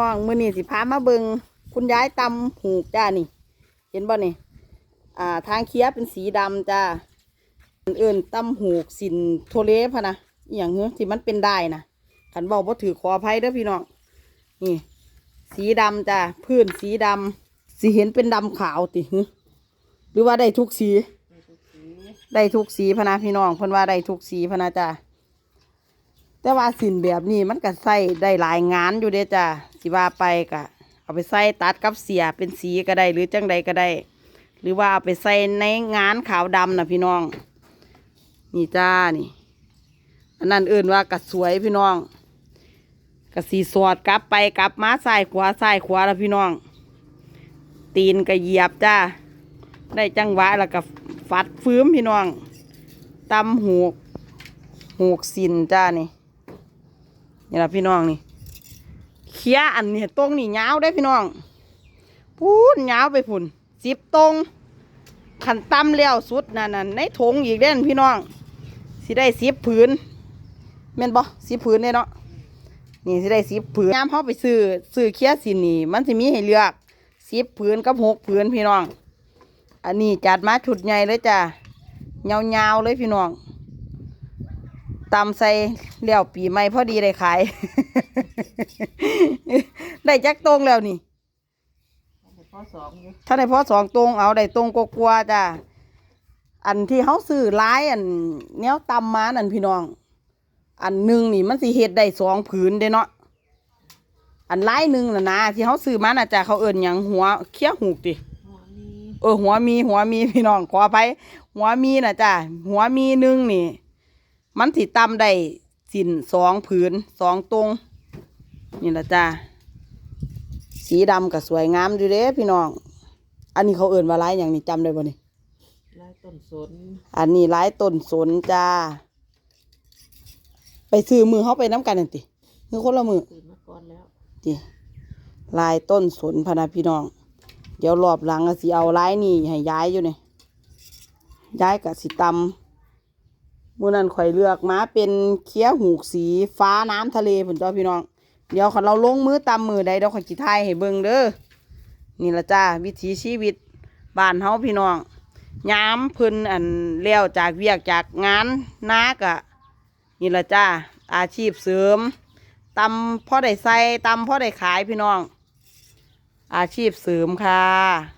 น้องมื้อนี้สิพามาเบิงคุณยายตำหูกจ้านี่ เห็นบ่นี่อ่าทางเคี้ยเป็นสีดำจ้าเอื่นตำหูกสินโทเลพะนะอย่างเงี้ยที่มันเป็นได้นะขันบอกว่าถือขออภัยเด้อพี่น้องนี่ สีดำจ้าพื้นสีดำสีเห็นเป็นดำขาวติหรือว่าได้ทุกสี ได้ทุกสีพะนะพี่น้องเพิ่นว่าได้ทุกสีพะนะจ้าแต่ว่าสินแบบนี้มันก็ใส่ได้หลายงานอยู่เด้จ้ะ สิว่าไปก็เอาไปใส่ตัดกับเสียเป็นสีก็ได้ หรือจังใดก็ได้ หรือว่าเอาไปใส่ในงานขาวดำนะพี่น้อง นี่จ้านี่ อันนั้นเอื่นว่ากระสวยพี่น้องกระสีสอดกลับไปกลับมาซ้ายขวาซ้ายขวาแล้วพี่น้อง ตีนก็เหยียบจ้าได้จังหวะแล้วก็ฟัดฟื้มพี่น้องตำหูกหูกสินจ้านี่นี่ละพี่น้องนี่ เคี้ยอันนี้ตรงนี่ยาวได้พี่น้องพูนยาวไปพุ่นสิบตรงขันตั้มแล้วสุดนั่นน่ะในถงอีกเด่นพี่น้องสิได้สิบผืนแม่นบ่สิบผืนเนี่ยเนาะนี่สิได้สิบผืนยามเขาไปซื้อซื้อเคี้ยสินี่ มันสิมีให้เลือกสิบผืนกับหกผืนพี่น้อง อันนี้จัดมาชุดใหญ่เลยจ้ะยาวๆเลยพี่น้องตำใส่ เลี้ยวปีใหม่พอดีได้ขาย ได้จักตรงแล้วนี่พ่อสองอยู่ถ้าได้พอสองตรงเอาได้ตรงกกลัวๆจ้ะอันที่เขาซื้อร้ายอันแนวตำมานั่นพี่น้อง อันหนึ่งนี่มันสิเฮ็ดได้สองผืนเด้เนาะอันร้ายหนึ่งน่ะนะที่เขาซื้อมาน่ะจ้ะเขาเอิ่นหยังหัวเคี้ยหูกติหัวมีเออหัวมีหัวมีพี่น้องขออภัยหัวมีนะจ้ะหัวมีหนึ่งนี่ มันสิตำได้ สินสองผืนสองตรงนี่ละจ้าสีดำกับสวยงามอยู่เด้พี่น้อง อันนี้เขาเอิ่นว่าร้ายอย่างนี้จำได้บ่นี่ลายต้นสน อันนี้ร้ายต้นสนจ้า ไปซื้อมือเขาไปน้ำกันนั่นติคือคนละมือตื่นมาก่อนแล้วติลายต้นสนพะนะพี่น้อง เดี๋ยวรอบหลังก็สิเอาลายนี่ให้ย้ายอยู่นี่ย้ายกับสิตำ มื่อนั้นข่อยเลือกมาเป็นเคี้ยวหูกสีฟ้าน้ำทะเลผุนจ้าพี่น้อง เดี๋ยวขอเราลงมือตำมือใดเดี๋ยวข่อยจิทยให้เบิ่งเด้อนี่ละจ้าวิถีชีวิตบ้านเฮาพี่น้องยามพิ่นอันเลี้ยวจากเวียกจากงานนากะนี่ละจ้าอาชีพเสริมตำพ่อได้ใส่ตำพ่อได้ขายพี่น้อง อาชีพเสริมค่ะ